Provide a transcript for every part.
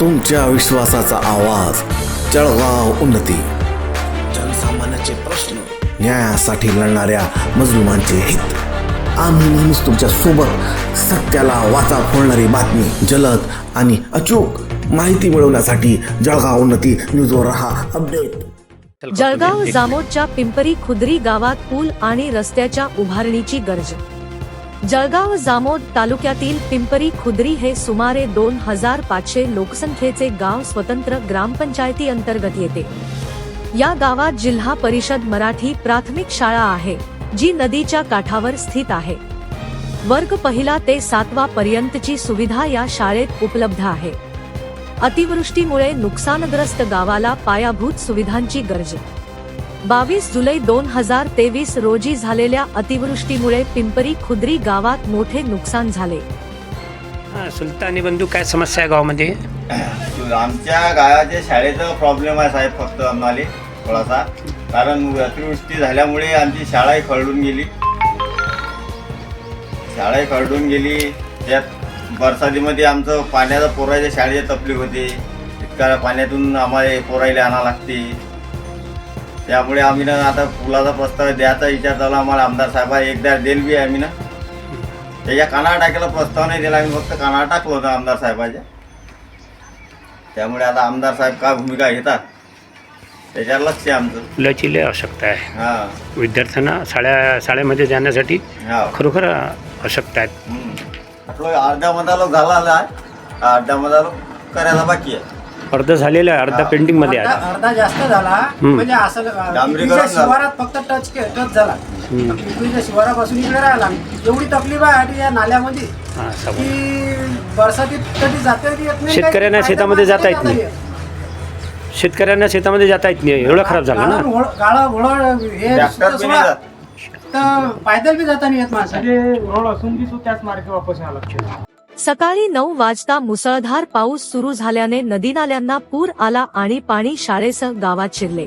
तुमच्या विश्वासाचा आवाज. जळगाव उन्नती. जनसामान्याचे प्रश्न न्यायासाठी लढणाऱ्या मजलुमांचे हित. आम्ही नेहमीच तुमच्यासोबत सत्याला वाचा फोडणारी बातमी जलद आणि अचूक माहिती मिळवण्यासाठी जळगाव उन्नती न्यूजवर राहा. अपडेट. जळगाव जामोदच्या पिंपरी खुदरी गावात पूल आणि रस्त्याच्या उभारणीची गरज जळगाव जामोद तालुक्यातील पिंपरी खुद्री हे सुमारे दोन हजार पाचशे लोकसंख्येचे गाव स्वतंत्र ग्रामपंचायती अंतर्गत येते. या गावात जिल्हा परिषद मराठी प्राथमिक शाळा आहे जी नदीच्या काठावर स्थित आहे. वर्ग पहिला ते सातवा पर्यंतची सुविधा या शाळेत उपलब्ध आहे. अतिवृष्टीमुळे नुकसानग्रस्त गावाला पायाभूत सुविधांची गरज बावीस जुलै दोन हजार तेवीस रोजी झालेल्या अतिवृष्टीमुळे पिंपरी खुद्री गावात मोठे नुकसान झाले. हा, सुलतानी बंधू काय समस्या आहे गावामध्ये? आमच्या गावाच्या शाळेचा प्रॉब्लेम आहे साहेब फक्त आम्हाला थोडासा. कारण अतिवृष्टी झाल्यामुळे आमची शाळाही खरडून गेली. शाळाही खरडून गेली. त्यात बरसातीमध्ये आमचं पाण्याचा पोरायच्या शाळेची तकलीफ होते. इतका पाण्यातून आम्हाला पोरायला आणा लागते. त्यामुळे आम्ही ना आता पुलाचा प्रस्ताव द्यायचा विचार झाला आम्हाला आमदार साहेबा एकदा देल बी आहे आम्ही ना. त्याच्या कानावर टाकायला प्रस्ताव नाही दिला आम्ही फक्त कानावर टाकलं होतं आमदार साहेबाच्या. त्यामुळे आता आमदार साहेब काय भूमिका घेतात त्याच्यावर लक्ष आहे आमचं. पुलाची लय आवश्यकता आहे. हा. विद्यार्थ्यांना शाळा शाळेमध्ये जाण्यासाठी हा. खरोखर आवश्यकता आहेत. हम्म. आपलं अर्ध्या मधालो झाला आहे अर्ध्या मधालो करायला बाकी आहे. अर्ध झालेलं आहे अर्धा पेंटिंगमध्ये अर्धा आहे. अर्धा जास्त झाला. म्हणजे असं डांबरीकरण पिंपरीच्या झालं. शिवारात फक्त टच के- टच झाला. पिंपरीच्या शिवारापासून इकडे राहिला. एवढी तकलीफ आहे आणि या नाल्यामध्ये. हा, समोर. की बरसातीत कधी जाता येत नाही शेतकऱ्यांना शेतामध्ये जाता येत नाही. शेतकऱ्यांना शेतामध्ये जाता येत नाही. एवढं खराब झालं ना? गाळा घोळ- गाळा घोळ हे ट्रॅक्टर बी नाही सोडा. जात. तर पायदल बी जाता नाही येत माणसाला रोड असून बी तो त्याच मार्गे वापस यावं लागतो. सकाळी नऊ वाजता मुसळधार पाऊस सुरू झाल्याने नदी नाल्यांना पूर आला आणि पाणी शाळेसह गावात शिरले.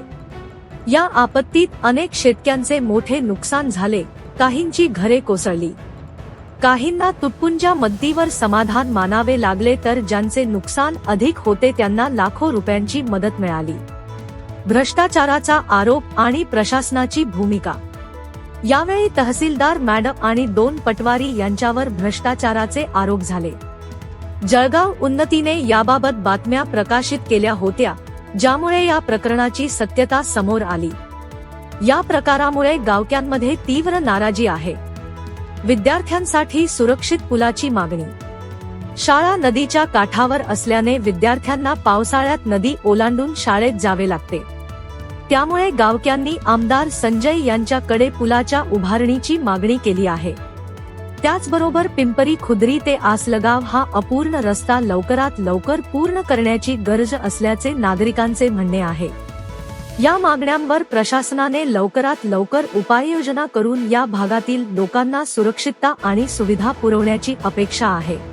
या आपत्तीत अनेक शेतक्यांचे मोठे नुकसान झाले काहींची घरे कोसळली. काहींना तुटपुंजा मद्दीवर समाधान मानावे लागले तर ज्यांचे नुकसान अधिक होते त्यांना लाखो रुपयांची मदत मिळाली. भ्रष्टाचाराचा आरोप आणि प्रशासनाची भूमिका यावेळी तहसीलदार मॅडम आणि दोन पटवारी यांच्यावर भ्रष्टाचाराचे आरोप झाले. जळगाव उन्नतीने याबाबत बातम्या प्रकाशित केल्या होत्या ज्यामुळे या प्रकरणाची सत्यता समोर आली. या प्रकारामुळे गावक्यांमध्ये तीव्र नाराजी आहे. विद्यार्थ्यांसाठी सुरक्षित पुलाची मागणी. शाळा नदीच्या काठावर असल्याने विद्यार्थ्यांना पावसाळ्यात नदी ओलांडून शाळेत जावे लागते. त्यामुळे गावक्यांनी आमदार संजय यांच्याकडे पुलाच्या उभारणीची मागणी केली आहे. त्याचबरोबर पिंपरी खुदरी ते आसलगाव हा अपूर्ण रस्ता लवकरात लवकर पूर्ण करण्याची गरज असल्याचे नागरिकांचे म्हणणे आहे. या मागण्यांवर प्रशासनाने लवकरात लवकर उपाययोजना करून या भागातील लोकांना सुरक्षितता आणि सुविधा पुरवण्याची अपेक्षा आहे.